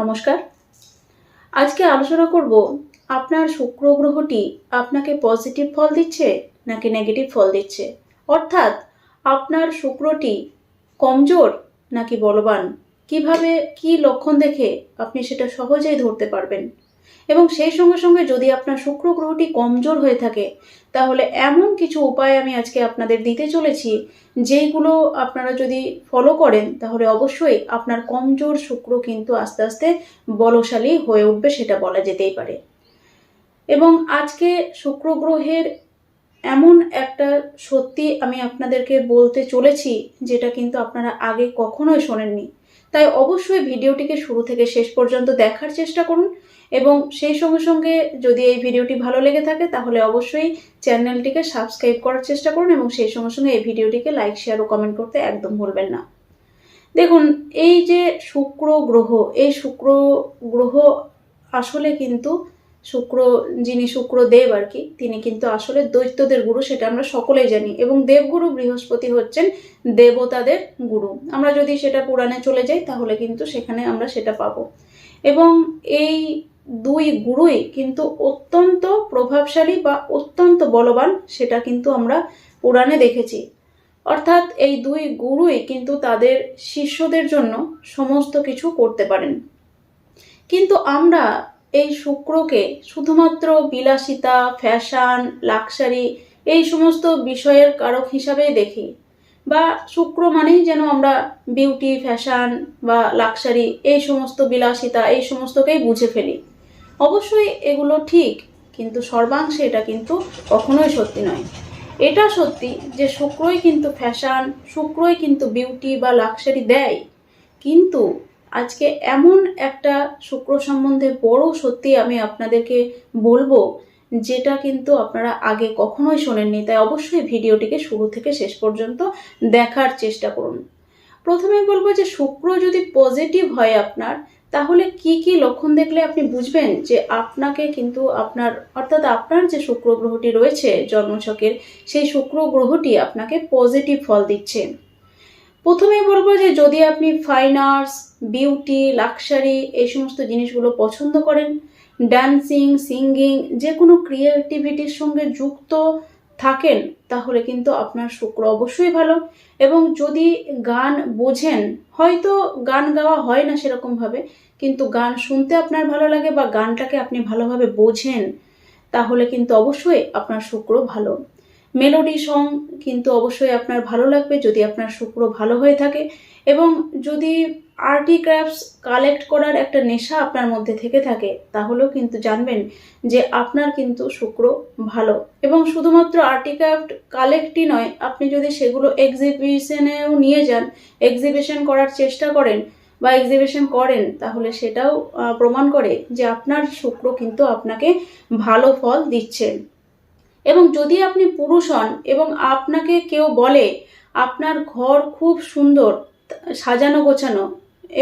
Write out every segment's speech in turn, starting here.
নমস্কার। আজকে আলোচনা করব, আপনার শুক্র গ্রহটি আপনাকে পজিটিভ ফল দিচ্ছে নাকি নেগেটিভ ফল দিচ্ছে? অর্থাৎ, আপনার শুক্রটি কমজোর নাকি বলবান? কীভাবে, কি লক্ষণ দেখে আপনি সেটা সহজেই ধরতে পারবেন? এবং সেই সঙ্গে সঙ্গে যদি আপনার শুক্র গ্রহটি কমজোর হয়ে থাকে, তাহলে এমন কিছু উপায় আমি আজকে আপনাদের দিতে চলেছি, যেইগুলো আপনারা যদি ফলো করেন, তাহলে অবশ্যই আপনার কমজোর শুক্র কিন্তু আস্তে আস্তে বলশালী হয়ে উঠবে সেটা বলা যেতেই পারে। এবং আজকে শুক্র গ্রহের এমন একটা সত্যি আমি আপনাদেরকে বলতে চলেছি, যেটা কিন্তু আপনারা আগে কখনোই শোনেননি। তাই অবশ্যই ভিডিওটিকে শুরু থেকে শেষ পর্যন্ত দেখার চেষ্টা করুন এবং সেই সঙ্গে সঙ্গে যদি এই ভিডিওটি ভালো লেগে থাকে, তাহলে অবশ্যই চ্যানেলটিকে সাবস্ক্রাইব করার চেষ্টা করুন এবং সেই সঙ্গে সঙ্গে এই ভিডিওটিকে লাইক শেয়ার ও কমেন্ট করতে একদম ভুলবেন না। দেখুন, এই যে শুক্র গ্রহ, এই শুক্র গ্রহ আসলে কিন্তু শুক্র, যিনি শুক্র দেব আর কি, তিনি কিন্তু আসলে দৈত্যদের গুরু, সেটা আমরা সকলেই জানি এবং দেবগুরু বৃহস্পতি হচ্ছেন দেবতাদের গুরু। আমরা যদি সেটা পুরাণে চলে যাই, তাহলে কিন্তু সেখানে আমরা সেটা পাবো। এবং এই দুই গুরুই কিন্তু অত্যন্ত প্রভাবশালী বা অত্যন্ত বলবান, সেটা কিন্তু আমরা পুরাণে দেখেছি। অর্থাৎ এই দুই গুরুই কিন্তু তাদের শিষ্যদের জন্য সমস্ত কিছু করতে পারেন। কিন্তু আমরা এই শুক্রকে শুধুমাত্র বিলাসিতা, ফ্যাশন, লাক্সারি এই সমস্ত বিষয়ের কারক হিসাবেই দেখি বা শুক্র মানেই যেন আমরা বিউটি, ফ্যাশন বা লাক্সারি এই সমস্ত বিলাসিতা এই সমস্তকেই বুঝে ফেলি। অবশ্যই এগুলো ঠিক, কিন্তু সর্বাংশে এটা কিন্তু কখনোই সত্যি নয়। এটা সত্যি যে শুক্রই কিন্তু ফ্যাশন শুক্রই কিন্তু বিউটি বা লাক্সারি দেয়, কিন্তু আজকে এমন একটা শুক্র সম্বন্ধে বড় সত্যি আমি আপনাদেরকে বলব, যেটা কিন্তু আপনারা আগে কখনোই শোনেননি, তাই অবশ্যই ভিডিওটিকে শুরু থেকে শেষ পর্যন্ত দেখার চেষ্টা করুন। প্রথমে বলব যে শুক্র যদি পজিটিভ হয় আপনার তাহলে কি কি লক্ষণ দেখলে আপনি বুঝবেন যে আপনাকে কিন্তু আপনার, অর্থাৎ আপনার যে শুক্র গ্রহটি রয়েছে জন্মছকের, সেই শুক্র গ্রহটি আপনাকে পজিটিভ ফল দিচ্ছে। প্রথমেই বলব যে যদি আপনি ফাইন আর্টস বিউটি লাক্সারি এই সমস্ত জিনিসগুলো পছন্দ করেন ডান্সিং সিঙ্গিং যে কোনো ক্রিয়েটিভিটির সঙ্গে যুক্ত থাকেন, তাহলে কিন্তু আপনার শুক্র অবশ্যই ভালো। এবং যদি গান বোঝেন, হয়তো গান গাওয়া হয় না সেরকমভাবে, কিন্তু গান শুনতে আপনার ভালো লাগে বা গানটাকে আপনি ভালোভাবে বোঝেন, তাহলে কিন্তু অবশ্যই আপনার শুক্র ভালো। মেলোডি সং কিন্তু অবশ্যই আপনার ভালো লাগবে যদি আপনার শুক্র ভালো হয়ে থাকে এবং যদি আর্টি ক্রাফটস কালেক্ট করার একটা নেশা আপনার মধ্যে থেকে থাকে, তাহলেও কিন্তু জানবেন যে আপনার কিন্তু শুক্র ভালো। এবং শুধুমাত্র আর্টি ক্রাফট কালেক্টই নয়, আপনি যদি সেগুলো এক্সিবিশনেও নিয়ে যান এক্সিবিশন করার চেষ্টা করেন বা এক্সিবিশন করেন, তাহলে সেটাও প্রমাণ করে যে আপনার শুক্র কিন্তু আপনাকে ভালো ফল দিচ্ছে। এবং যদি আপনি পুরুষ হন এবং আপনাকে কেউ বলে, আপনার ঘর খুব সুন্দর, সাজানো গোছানো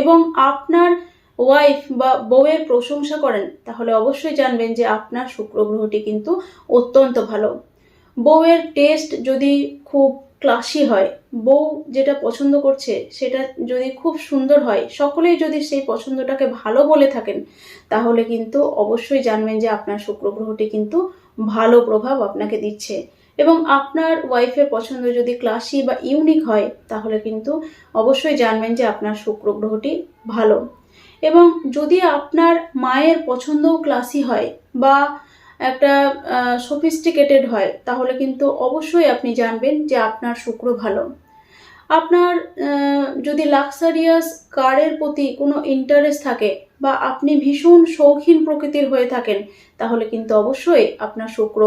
এবং আপনার ওয়াইফ বা বউয়ের প্রশংসা করেন, তাহলে অবশ্যই জানবেন যে আপনার শুক্র গ্রহটি কিন্তু অত্যন্ত ভালো। বউয়ের টেস্ট যদি খুব ক্লাসি হয়, বউ যেটা পছন্দ করছে সেটা যদি খুব সুন্দর হয়, সকলেই যদি সেই পছন্দটাকে ভালো বলে থাকেন, তাহলে কিন্তু অবশ্যই জানবেন যে আপনার শুক্র গ্রহটি কিন্তু ভালো প্রভাব আপনাকে দিচ্ছে। এবং আপনার ওয়াইফের পছন্দ যদি ক্লাসি বা ইউনিক হয়, তাহলে কিন্তু অবশ্যই জানবেন যে আপনার শুক্র গ্রহটি ভালো। এবং যদি আপনার মায়ের পছন্দও ক্লাসি হয় বা একটা সফিস্টিকেটেড হয়, তাহলে কিন্তু অবশ্যই আপনি জানবেন যে আপনার শুক্র ভালো। আপনার যদি লাক্সারিয়াস কারের প্রতি কোনো ইন্টারেস্ট থাকে বা আপনি ভীষণ শৌখিন প্রকৃতির হয়ে থাকেন, তাহলে কিন্তু অবশ্যই আপনার শুক্র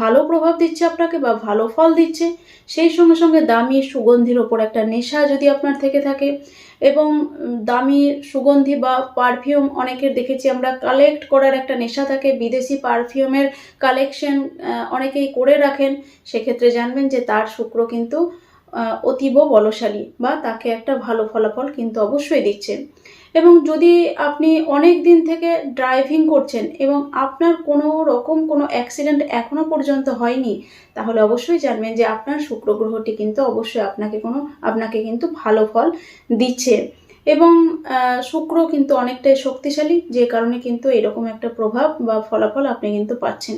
ভালো প্রভাব দিচ্ছে আপনাকে বা ভালো ফল দিচ্ছে। সেই সঙ্গে সঙ্গে দামি সুগন্ধির ওপর একটা নেশা যদি আপনার থেকে থাকে এবং দামি সুগন্ধি বা পারফিউম অনেকের দেখেছি আমরা কালেক্ট করার একটা নেশা থাকে, বিদেশি পারফিউমের কালেকশন অনেকেই করে রাখেন। সেক্ষেত্রে জানবেন যে তার শুক্র কিন্তু অতীব বলশালী বা তাকে একটা ভালো ফলাফল কিন্তু অবশ্যই দিচ্ছে এবং যদি আপনি অনেক দিন থেকে ড্রাইভিং করছেন এবং আপনার কোনো রকম কোনো অ্যাক্সিডেন্ট এখনও পর্যন্ত হয়নি, তাহলে অবশ্যই জানবেন যে আপনার শুক্র গ্রহটি কিন্তু অবশ্যই আপনাকে কোনো, আপনাকে কিন্তু ভালো ফল দিচ্ছে। এবং শুক্র কিন্তু অনেকটাই শক্তিশালী, যে কারণে কিন্তু এরকম একটা প্রভাব বা ফলাফল আপনি কিন্তু পাচ্ছেন।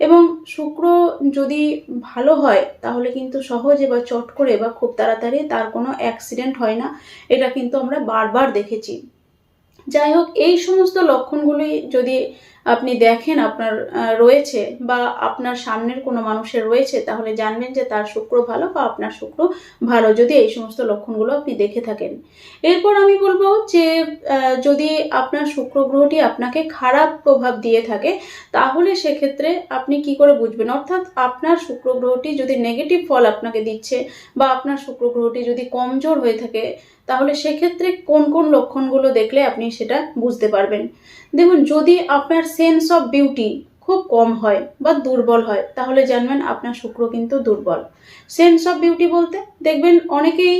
এবং শুক্র যদি ভালো হয়, তাহলে কিন্তু সহজে বা চট করে বা খুব তাড়াতাড়ি তার কোনো অ্যাক্সিডেন্ট হয় না। এটা কিন্তু আমরা বারবার দেখেছি। যাই হোক, এই সমস্ত লক্ষণগুলি যদি আপনি দেখেন আপনার রয়েছে বা আপনার সামনের কোনো মানুষের রয়েছে, তাহলে জানবেন যে তার শুক্র ভালো বা আপনার শুক্র ভালো, যদি এই সমস্ত লক্ষণগুলো আপনি দেখে থাকেন। এরপর আমি বলব যে যদি আপনার শুক্র গ্রহটি আপনাকে খারাপ প্রভাব দিয়ে থাকে, তাহলে সেক্ষেত্রে আপনি কি করে বুঝবেন? অর্থাৎ আপনার শুক্র গ্রহটি যদি নেগেটিভ ফল আপনাকে দিচ্ছে বা আপনার শুক্র গ্রহটি যদি কমজোর হয়ে থাকে, তাহলে সেক্ষেত্রে কোন কোন লক্ষণগুলো দেখলে আপনি সেটা বুঝতে পারবেন। দেখুন, যদি আপনার সেন্স অফ বিউটি খুব কম হয় বা দুর্বল হয়, তাহলে জানবেন আপনার শুক্র কিন্তু দুর্বল। সেন্স অফ বিউটি বলতে দেখবেন অনেকেই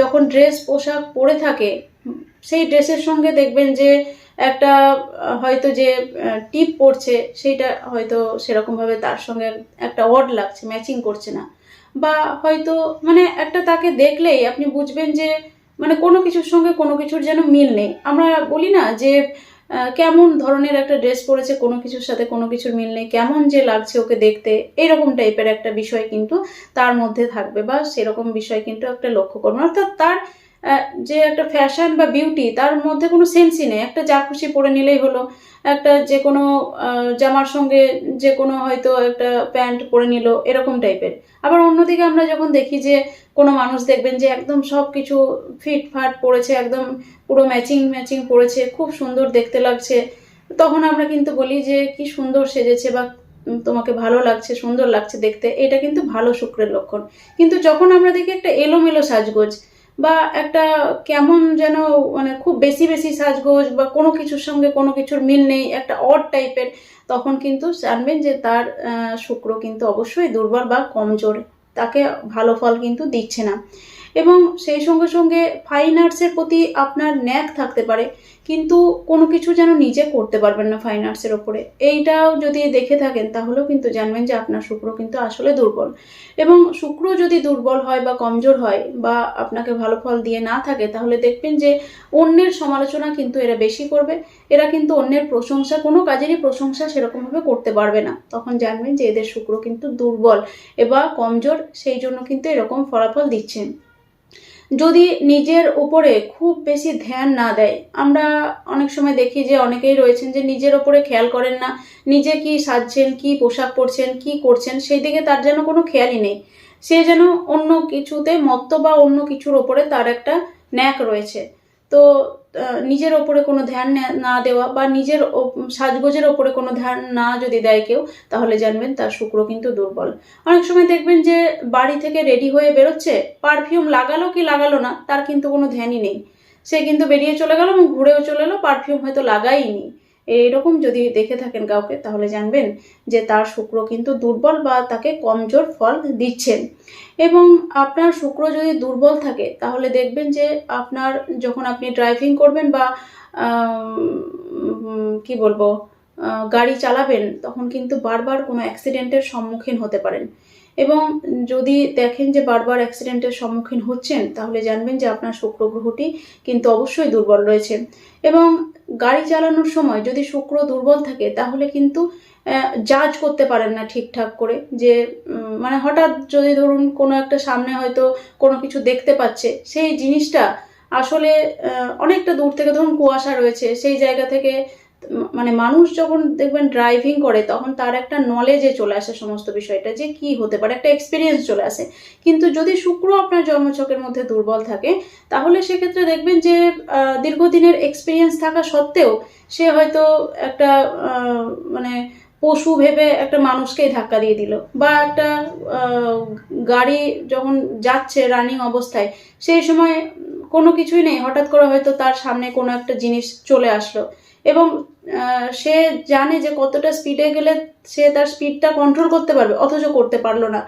যখন ড্রেস পোশাক পরে থাকে, সেই ড্রেসের সঙ্গে দেখবেন যে একটা, হয়তো যে টিপ পড়ছে সেইটা হয়তো সেরকমভাবে তার সঙ্গে একটা অড লাগছে ম্যাচিং করছে না। বা হয়তো মানে একটা তাকে দেখলেই আপনি বুঝবেন যে মানে কোনো কিছুর সঙ্গে কোনো কিছুর যেন মিল নেই। আমরা বলি না যে কেমন ধরনের একটা ড্রেস পরেছে, কোনো কিছুর সাথে কোনো কিছুর মিল নেই, কেমন যে লাগছে ওকে দেখতে, এরকম টাইপের একটা বিষয় কিন্তু তার মধ্যে থাকবে বা সেরকম বিষয় কিন্তু একটা লক্ষ্য করব। অর্থাৎ তার যে একটা ফ্যাশন বা বিউটি তার মধ্যে কোনো সেন্সই নেই। একটা যা খুশি পরে নিলেই হলো। একটা যে কোনো জামার সঙ্গে যে কোনো হয়তো একটা প্যান্ট পরে নিল, এরকম টাইপের আবার অন্যদিকে আমরা যখন দেখি যে কোনো মানুষ দেখবেন যে একদম সব কিছু ফিট ফাট পড়েছে একদম পুরো ম্যাচিং ম্যাচিং পড়েছে খুব সুন্দর দেখতে লাগছে। তখন আমরা কিন্তু বলি যে কি সুন্দর সেজেছে বা তোমাকে ভালো লাগছে, সুন্দর লাগছে দেখতে। এটা কিন্তু ভালো শুক্রের লক্ষণ। কিন্তু যখন আমরা দেখি একটা এলোমেলো সাজগোজ বা একটা কেমন যেন মানে খুব বেশি বেশি সাজগোজ বা কোনো কিছুর সঙ্গে কোনো কিছুর মিল নেই, একটা অড টাইপের তখন কিন্তু জানবেন যে তার শুক্র কিন্তু অবশ্যই দুর্বল বা কমজোর। তাকে ভালো ফল কিন্তু দিচ্ছে না। এবং সেই সঙ্গে সঙ্গে ফাইন আর্টসের প্রতি আপনার ন্যাক থাকতে পারে, কিন্তু কোনো কিছু যেন নিজে করতে পারবেন না ফাইন আর্টসের ওপরে। এইটাও যদি দেখে থাকেন, তাহলেও কিন্তু জানবেন যে আপনার শুক্র কিন্তু আসলে দুর্বল। এবং শুক্র যদি দুর্বল হয় বা কমজোর হয় বা আপনাকে ভালো ফল দিয়ে না থাকে, তাহলে দেখবেন যে অন্যের সমালোচনা কিন্তু এরা বেশি করবে। এরা কিন্তু অন্যের প্রশংসা, কোনো কাজেরই প্রশংসা সেরকমভাবে করতে পারবে না। তখন জানবেন যে এদের শুক্র কিন্তু দুর্বল এবার কমজোর, সেই জন্য কিন্তু এরকম ফলাফল দিচ্ছেন। যদি নিজের উপরে খুব বেশি ধ্যান না দেয়, আমরা অনেক সময় দেখি যে অনেকেই রয়েছেন যে নিজের ওপরে খেয়াল করেন না, নিজে কি সাজছেন, কি পোশাক পরছেন, কি করছেন, সেই দিকে তার যেন কোনো খেয়ালই নেই। সে যেন অন্য কিছুতে মত্ত বা অন্য কিছুর ওপরে তার একটা ন্যাক রয়েছে। তো নিজের ওপরে কোনো ধ্যান না- দেওয়া বা নিজের সাজগোজের ওপরে কোনো ধ্যান না যদি দেয় কেউ, তাহলে জানবেন তার শুক্র কিন্তু দুর্বল। অনেক সময় দেখবেন যে বাড়ি থেকে রেডি হয়ে বেরোচ্ছে, পারফিউম লাগালো কি লাগালো না, তার কিন্তু কোনো ধ্যানই নেই। সে কিন্তু বেরিয়ে চলে গেল এবং ঘুরেও চলে এলো, পারফিউম হয়তো লাগাইনি। এইরকম যদি দেখে থাকেন কাউকে, তাহলে জানবেন যে তার শুক্র কিন্তু দুর্বল বা তাকে কমজোর ফল দিচ্ছেন। এবং আপনার শুক্র যদি দুর্বল থাকে, তাহলে দেখবেন যে আপনার যখন আপনি ড্রাইভিং করবেন বা কি বলব গাড়ি চালাবেন, তখন কিন্তু বারবার কোনো অ্যাক্সিডেন্টের সম্মুখীন হতে পারেন। এবং যদি দেখেন যে বারবার অ্যাক্সিডেন্টের সম্মুখীন হচ্ছেন, তাহলে জানবেন যে আপনার শুক্র গ্রহটি কিন্তু অবশ্যই দুর্বল রয়েছে। এবং গাড়ি চালানোর সময় যদি শুক্র দুর্বল থাকে, তাহলে কিন্তু জাজ করতে পারেন না ঠিকঠাক করে যে মানে হঠাৎ যদি ধরুন কোনো একটা সামনে হয়তো কোনো কিছু দেখতে পাচ্ছে, সেই জিনিসটা আসলে অনেকটা দূর থেকে ধরুন কুয়াশা রয়েছে, সেই জায়গা থেকে মানে মানুষ যখন দেখবেন ড্রাইভিং করে, তখন তার একটা নলেজে চলে আসে সমস্ত বিষয়টা যে কি হতে পারে, একটা এক্সপিরিয়েন্স চলে আসে। কিন্তু যদি শুক্র আপনার জন্মছকের মধ্যে দুর্বল থাকে, তাহলে সেক্ষেত্রে দেখবেন যে দীর্ঘদিনের এক্সপিরিয়েন্স থাকা সত্ত্বেও সে হয়তো একটা মানে পশু ভেবে একটা মানুষকেই ধাক্কা দিয়ে দিল। বা একটা গাড়ি যখন যাচ্ছে রানিং অবস্থায়, সেই সময় কোনো কিছুই নেই। হঠাৎ করে হয়তো তার সামনে কোনো একটা জিনিস চলে আসলো। এবং সে জানে যে কতটা স্পিডে গেলে সে তার স্পিডটা কন্ট্রোল করতে পারবে, অথচ করতে পারল না।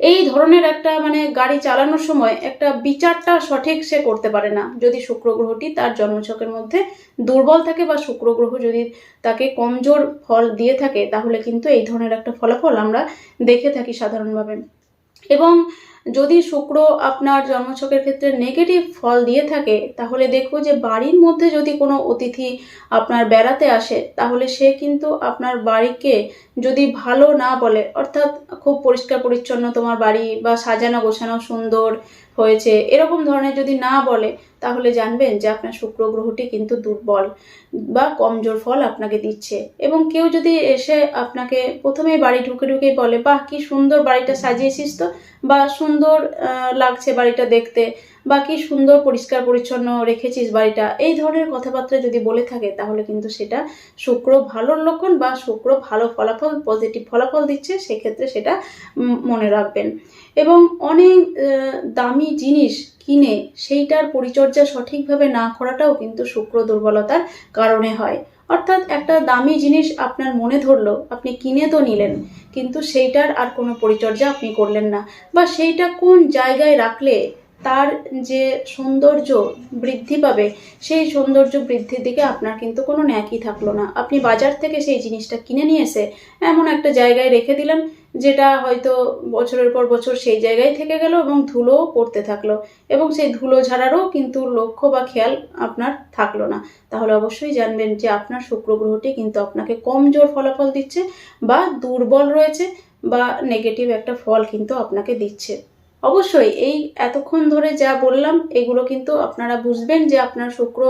এই ধরনের একটা মানে গাড়ি চালানোর সময় একটা বিচারটা সঠিক সে করতে পারে না। যদি শুক্র গ্রহটি তার জন্মছকের মধ্যে দুর্বল থাকে বা শুক্র গ্রহ যদি তাকে কমজোর ফল দিয়ে থাকে, তাহলে কিন্তু এই ধরনের একটা ফলাফল আমরা দেখে থাকি সাধারণভাবে। এবং যদি শুক্র আপনার জন্মছকের ক্ষেত্রে নেগেটিভ ফল দিয়ে থাকে, তাহলে দেখব যে বাড়ির মধ্যে যদি কোনো অতিথি আপনার বেড়াতে আসে, তাহলে সে কিন্তু আপনার বাড়িকে যদি ভালো না বলে, অর্থাৎ খুব পরিষ্কার পরিচ্ছন্ন তোমার বাড়ি বা সাজানো গোছানো সুন্দর হয়েছে। এরকম ধরনের যদি না বলে, তাহলে জানবেন যে আপনার শুক্র গ্রহটি কিন্তু দুর্বল বা কমজোর ফল আপনাকে দিচ্ছে। এবং কেউ যদি এসে আপনাকে প্রথমে বাড়ি ঢুকে ঢুকেই বলে, বাহ, কি সুন্দর বাড়িটা সাজিয়েছিস তো, বা সুন্দর লাগছে বাড়িটা দেখতে, বা কি সুন্দর পরিষ্কার পরিচ্ছন্ন রেখেছিস বাড়িটা। এই ধরনের কথাবার্তা যদি বলে থাকে, তাহলে কিন্তু সেটা শুক্র ভালোর লক্ষণ বা শুক্র ভালো ফলাফল, পজিটিভ ফলাফল দিচ্ছে। সেক্ষেত্রে সেটা মনে রাখবেন। এবং অনেক দামি জিনিস কিনে সেইটার পরিচর্যা সঠিকভাবে না করাটাও কিন্তু শুক্র দুর্বলতার কারণে হয়। অর্থাৎ একটা দামি জিনিস আপনার মনে ধরলো, আপনি কিনে তো নিলেন, কিন্তু সেইটার আর কোনো পরিচর্যা আপনি করলেন না। বা সেইটা কোন জায়গায় রাখলে তার যে সৌন্দর্য বৃদ্ধি পাবে, সেই সৌন্দর্য বৃদ্ধির দিকে আপনার কিন্তু কোনো ন্যাকই থাকল না। আপনি বাজার থেকে সেই জিনিসটা কিনে নিয়ে এসে এমন একটা জায়গায় রেখে দিলেন যেটা হয়তো বছরের পর বছর সেই জায়গায় থেকে গেল এবং ধুলো পড়তে থাকল। এবং সেই ধুলো ঝাড়ারও কিন্তু লক্ষ্য বা খেয়াল আপনার থাকল না। তাহলে অবশ্যই জানবেন যে আপনার শুক্র গ্রহটি কিন্তু আপনাকে কমজোর ফলাফল দিচ্ছে বা দুর্বল রয়েছে বা নেগেটিভ একটা ফল কিন্তু আপনাকে দিচ্ছে। অবশ্যই, এই এতক্ষণ ধরে যা বললাম, এগুলো কিন্তু আপনারা বুঝবেন যে আপনার শুক্র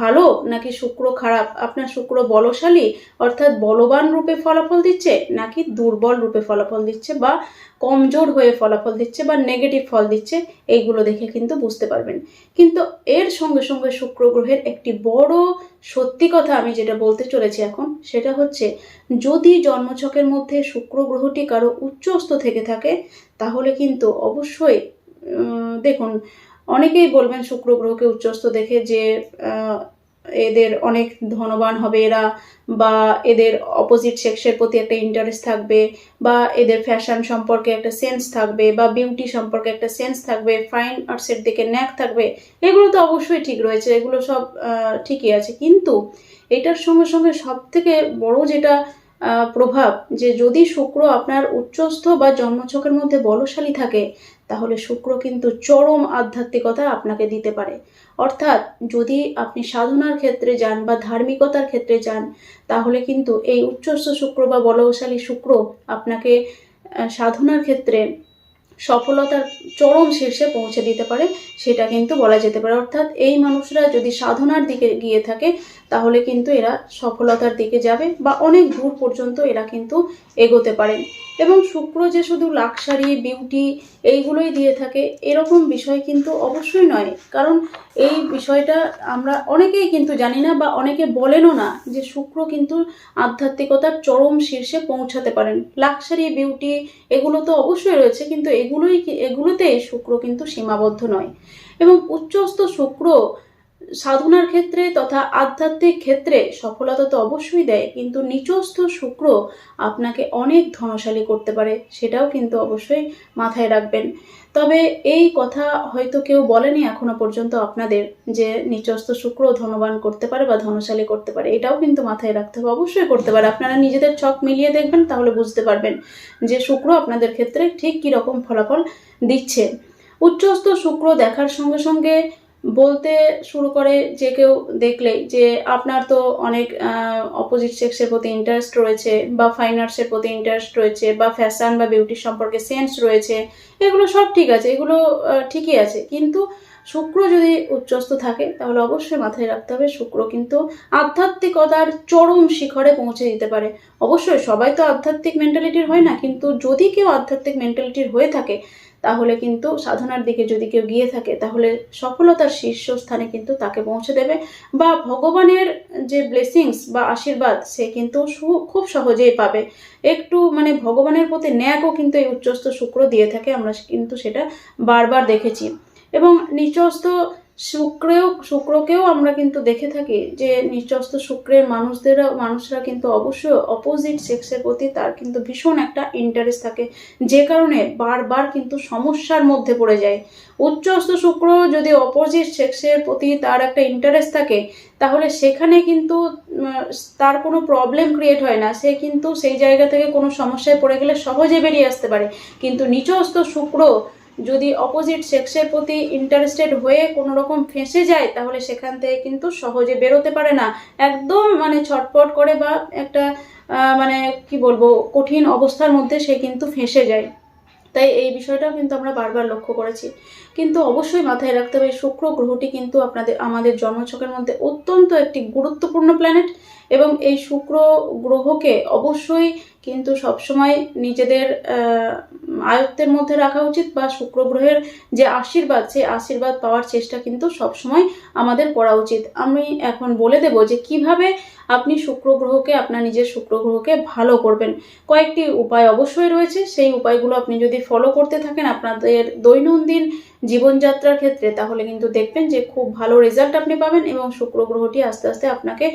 ভালো নাকি শুক্র খারাপ? আপনার শুক্র বলশালী, অর্থাৎ বলবান রূপে ফলাফল দিচ্ছে নাকি দুর্বল রূপে ফলাফল দিচ্ছে বা কমজোর হয়ে ফলাফল দিচ্ছে বা নেগেটিভ ফল দিচ্ছে, এইগুলো দেখে কিন্তু বুঝতে পারবেন। কিন্তু এর সঙ্গে সঙ্গে শুক্র গ্রহের একটি বড় সত্যি কথা আমি যেটা বলতে চলেছি এখন, সেটা হচ্ছে যদি জন্মছকের মধ্যে শুক্র গ্রহটি কারও উচ্চস্থ থেকে থাকে, তাহলে কিন্তু অবশ্যই দেখুন, অনেকেই বলবেন শুক্র গ্রহকে উচ্চস্থ দেখে যে এদের অনেক ধনবান হবে এরা, বা এদের অপোজিট সেক্সের প্রতি একটা ইন্টারেস্ট থাকবে, বা এদের ফ্যাশন সম্পর্কে একটা সেন্স থাকবে, বা বিউটি সম্পর্কে একটা সেন্স থাকবে ফাইন আর্টসের দিকে ন্যাক থাকবে, এগুলো তো অবশ্যই ঠিক রয়েছে, এগুলো সব ঠিকই আছে। কিন্তু এটার সঙ্গে সঙ্গে সব থেকে বড় যেটা প্রভাব, যে যদি শুক্র আপনার উচ্চস্থ বা জন্মছকের মধ্যে বলশালী থাকে তাহলে শুক্র কিন্তু চরম আধ্যাত্মিকতা আপনাকে দিতে পারে। অর্থাৎ যদি আপনি সাধনার ক্ষেত্রে যান বা ধার্মিকতার ক্ষেত্রে যান, তাহলে কিন্তু এই উচ্চস্থ শুক্র বা বলবশালী শুক্র আপনাকে সাধনার ক্ষেত্রে সফলতার চরম শীর্ষে পৌঁছে দিতে পারে, সেটা কিন্তু বলা যেতে পারে। অর্থাৎ এই মানুষরা যদি সাধনার দিকে গিয়ে থাকে তাহলে কিন্তু এরা সফলতার দিকে যাবে বা অনেক দূর পর্যন্ত এরা কিন্তু এগোতে পারেন এবং শুক্র যে শুধু লাক্সারি, বিউটি এইগুলোই দিয়ে থাকে, এরকম বিষয় কিন্তু অবশ্যই নয়। কারণ এই বিষয়টা আমরা অনেকেই কিন্তু জানি না বা অনেকে বলেনও না যে শুক্র কিন্তু আধ্যাত্মিকতার চরম শীর্ষে পৌঁছাতে পারেন। লাক্সারি, বিউটি এগুলো তো অবশ্যই রয়েছে, কিন্তু এগুলোই এগুলোতেই শুক্র কিন্তু সীমাবদ্ধ নয়। এবং উচ্চস্থ শুক্র সাধনার ক্ষেত্রে তথা আধ্যাত্মিক ক্ষেত্রে সফলতা তো অবশ্যই দেয়, কিন্তু নিচস্থ শুক্র আপনাকে অনেক ধনশালী করতে পারে, সেটাও কিন্তু অবশ্যই মাথায় রাখবেন। তবে এই কথা হয়তো কেউ বলেনি এখনও পর্যন্ত আপনাদের যে নিচস্থ শুক্র ধনবান করতে পারে বা ধনশালী করতে পারে, এটাও কিন্তু মাথায় রাখতে হবে, অবশ্যই করতে পারে। আপনারা নিজেদের ছক মিলিয়ে দেখবেন, তাহলে বুঝতে পারবেন যে শুক্র আপনাদের ক্ষেত্রে ঠিক কী রকম ফলাফল দিচ্ছে। উচ্চস্থ শুক্র দেখার সঙ্গে সঙ্গে বলতে শুরু করে যে কেউ দেখলে যে আপনার তো অনেক অপোজিট সেক্সের প্রতি ইন্টারেস্ট রয়েছে বা ফাইন আর্টসের প্রতি ইন্টারেস্ট রয়েছে বা ফ্যাশন বা বিউটি সম্পর্কে সেন্স রয়েছে, এগুলো সব ঠিক আছে, এগুলো ঠিকই আছে। কিন্তু শুক্র যদি উচ্চস্থ থাকে, তাহলে অবশ্যই মাথায় রাখতে হবে শুক্র কিন্তু আধ্যাত্মিকতার চরম শিখরে পৌঁছে দিতে পারে। অবশ্যই সবাই তো আধ্যাত্মিক মেন্টালিটির হয় না, কিন্তু যদি কেউ আধ্যাত্মিক মেন্টালিটির হয়ে থাকে তাহলে কিন্তু সাধনার দিকে যদি কেউ গিয়ে থাকে, তাহলে সফলতার শীর্ষস্থানে কিন্তু তাকে পৌঁছে দেবে। বা ভগবানের যে ব্লেসিংস বা আশীর্বাদ, সে কিন্তু খুব সহজেই পাবে। একটু মানে ভগবানের প্রতি ন্যাকও কিন্তু এই উচ্চস্থ শুক্র দিয়ে থাকে, আমরা কিন্তু সেটা বারবার দেখেছি। এবং নিচস্থ শুক্রেও, শুক্রকেও আমরা কিন্তু দেখে থাকি যে নিচস্থ শুক্রের মানুষদেরও, মানুষরা কিন্তু অবশ্যই অপোজিট সেক্সের প্রতি তার কিন্তু ভীষণ একটা ইন্টারেস্ট থাকে। যে কারণে বারবার কিন্তু সমস্যার মধ্যে পড়ে যায়। উচ্চস্থ শুক্র যদি অপোজিট সেক্সের প্রতি তার একটা ইন্টারেস্ট থাকে, তাহলে সেখানে কিন্তু তার কোনো প্রবলেম ক্রিয়েট হয় না। সে কিন্তু সেই জায়গা থেকে কোনো সমস্যায় পড়ে গেলে সহজে বেরিয়ে আসতে পারে। কিন্তু নিচস্থ শুক্র যদি অপোজিট সেক্সের প্রতি ইন্টারেস্টেড হয়ে কোনো রকম ফেঁসে যায়, তাহলে সেখান থেকে কিন্তু সহজে বেরোতে পারে না। একদম মানে ছটপট করে বা একটা মানে কি বলব, কঠিন অবস্থার মধ্যে সে কিন্তু ফেঁসে যায়। তাই এই বিষয়টাও কিন্তু আমরা বারবার লক্ষ্য করেছি। কিন্তু অবশ্যই মাথায় রাখতে হবে, শুক্র গ্রহটি কিন্তু আপনাদের, আমাদের জন্মছকের মধ্যে অত্যন্ত একটি গুরুত্বপূর্ণ প্ল্যানেট এবং এই শুক্র গ্রহকে অবশ্যই কিন্তু সবসময় নিজেদের আয়ত্তের মধ্যে রাখা উচিত বা শুক্র গ্রহের যে আশীর্বাদ, সেই আশীর্বাদ পাওয়ার চেষ্টা কিন্তু সবসময় আমাদের করা উচিত। আমি এখন বলে দেব যে কীভাবে আপনি শুক্র গ্রহকে আপনার নিজের শুক্র গ্রহকে ভালো করবেন। কয়েকটি উপায় অবশ্যই রয়েছে। সেই উপায়গুলো আপনি যদি ফলো করতে থাকেন আপনাদের দৈনন্দিন জীবনযাত্রার ক্ষেত্রে, তাহলে কিন্তু দেখবেন যে খুব ভালো রেজাল্ট আপনি পাবেন এবং শুক্র গ্রহটি আস্তে আস্তে আপনাকে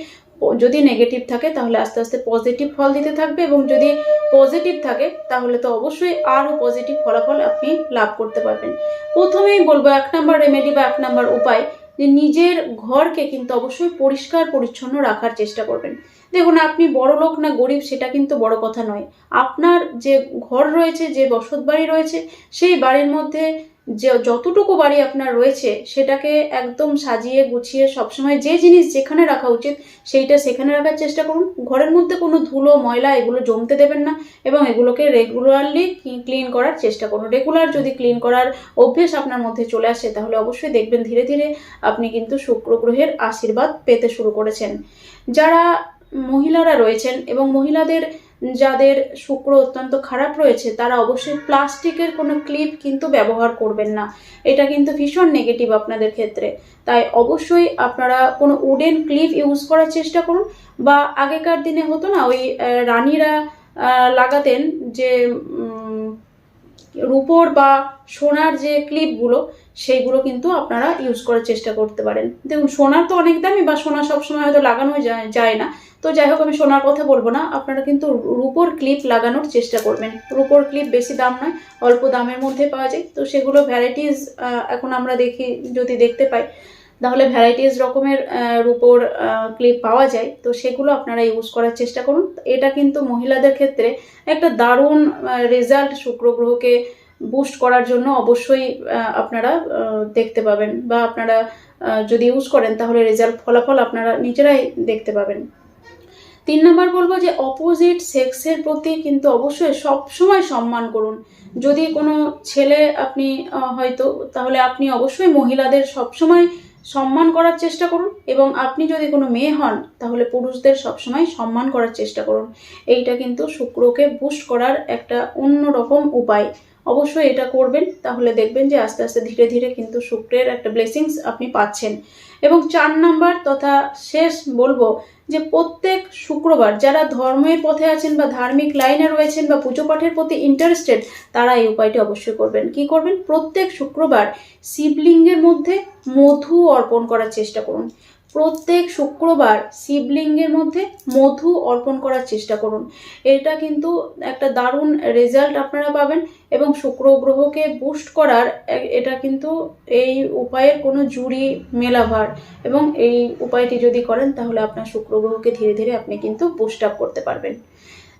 যদি নেগেটিভ থাকে, তাহলে আস্তে আস্তে পজিটিভ ফল দিতে থাকবে এবং যদি পজিটিভ থাকে, তাহলে তো অবশ্যই আরও পজিটিভ ফলাফল আপনি লাভ করতে পারবেন। প্রথমেই বলব এক নম্বর রেমেডি বা এক নম্বর উপায়, যে নিজের ঘরকে কিন্তু অবশ্যই পরিষ্কার পরিচ্ছন্ন রাখার চেষ্টা করবেন। দেখুন, আপনি বড় লোক না গরিব, সেটা কিন্তু বড় কথা নয়। আপনার যে ঘর রয়েছে, যে বসত বাড়ি রয়েছে, সেই বাড়ির মধ্যে যে যতটুকু বাড়ি আপনার রয়েছে, সেটাকে একদম সাজিয়ে গুছিয়ে সবসময় যে জিনিস যেখানে রাখা উচিত, সেইটা সেখানে রাখার চেষ্টা করুন। ঘরের মধ্যে কোনো ধুলো, ময়লা এগুলো জমতে দেবেন না এবং এগুলোকে রেগুলারলি ক্লিন করার চেষ্টা করুন। রেগুলার যদি ক্লিন করার অভ্যেস আপনার মধ্যে চলে আসে, তাহলে অবশ্যই দেখবেন ধীরে ধীরে আপনি কিন্তু শুক্র গ্রহের আশীর্বাদ পেতে শুরু করেছেন। যারা মহিলারা রয়েছেন এবং মহিলাদের যাদের শুক্র অত্যন্ত খারাপ রয়েছে, তারা অবশ্যই প্লাস্টিকের কোনো ক্লিপ কিন্তু ব্যবহার করবেন না। এটা কিন্তু ভীষণ নেগেটিভ আপনাদের ক্ষেত্রে। তাই অবশ্যই আপনারা কোনো উডেন ক্লিপ ইউজ করার চেষ্টা করুন বা আগেকার দিনে হতো না, ওই রানীরা লাগাতেন যে রূপোর বা সোনার যে ক্লিপগুলো সেইগুলো কিন্তু আপনারা ইউজ করার চেষ্টা করতে পারেন। দেখুন, সোনার তো অনেক দামি বা সোনা সবসময় হয়তো লাগানো যায় যায় না। তো যাই হোক, আমি সোনার কথা বলব না। আপনারা কিন্তু রূপোর ক্লিপ লাগানোর চেষ্টা করবেন। রূপোর ক্লিপ বেশি দাম নয়, অল্প দামের মধ্যে পাওয়া যায়। তো সেগুলো ভ্যারাইটিস এখন আমরা দেখি, যদি দেখতে পাই, তাহলে ভ্যারাইটিস রকমের রূপোর ক্লিপ পাওয়া যায়। তো সেগুলো আপনারা ইউজ করার চেষ্টা করুন। এটা কিন্তু মহিলাদের ক্ষেত্রে একটা দারুণ রেজাল্ট শুক্র গ্রহকে বুস্ট করার জন্য অবশ্যই আপনারা দেখতে পাবেন বা আপনারা যদি ইউজ করেন তাহলে রেজাল্ট ফলাফল আপনারা নিজেরাই দেখতে পাবেন। তিন নম্বর বলব যে অপোজিট সেক্সের প্রতি কিন্তু অবশ্যই সবসময় সম্মান করুন। যদি কোনো ছেলে আপনি হয়তো, তাহলে আপনি অবশ্যই মহিলাদের সবসময় সম্মান করার চেষ্টা করুন এবং আপনি যদি কোনো মেয়ে হন, তাহলে পুরুষদের সবসময় সম্মান করার চেষ্টা করুন। এইটা কিন্তু শুক্রকে বুস্ট করার একটা অন্যরকম উপায়। অবশ্যই এটা করবেন, তাহলে দেখবেন যে আস্তে আস্তে ধীরে ধীরে কিন্তু শুক্রের একটা ব্লেসিংস আপনি পাচ্ছেন। এবং চার নাম্বার তথা শেষ বলব যে প্রত্যেক শুক্রবার যারা ধর্মের পথে আছেন বা ধার্মিক লাইনে রয়েছেন বা পুজো পাঠের প্রতি ইন্টারেস্টেড তারা এই উপায়টি অবশ্যই করবেন। কি করবেন? প্রত্যেক শুক্রবার শিবলিঙ্গের মধ্যে মধু অর্পণ করার চেষ্টা করুন। প্রত্যেক শুক্রবার শিবলিঙ্গের মধ্যে মধু অর্পণ করার চেষ্টা করুন। এটা কিন্তু একটা দারুণ রেজাল্ট আপনারা পাবেন এবং শুক্র গ্রহকে বুস্ট করার এটা কিন্তু এই উপায়ের কোনো জুড়ি মেলাভার। এবং এই উপায়টি যদি করেন, তাহলে আপনার শুক্র গ্রহকে ধীরে ধীরে আপনি কিন্তু বুস্ট আপ করতে পারবেন।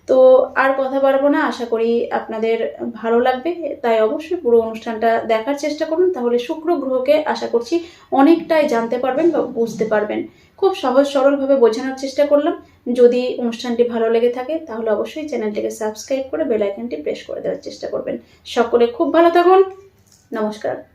তো আর কথা বাড়বো না, আশা করি আপনাদের ভালো লাগবে। তাই অবশ্যই পুরো অনুষ্ঠানটা দেখার চেষ্টা করুন, তাহলে শুক্র গ্রহকে আশা করছি অনেকটাই জানতে পারবেন বা বুঝতে পারবেন। খুব সহজ সরলভাবে বোঝানোর চেষ্টা করলাম। যদি অনুষ্ঠানটি ভালো লেগে থাকে, তাহলে অবশ্যই চ্যানেলটিকে সাবস্ক্রাইব করে বেল আইকনটি প্রেস করে দেওয়ার চেষ্টা করবেন। সকলে খুব ভালো থাকুন। নমস্কার।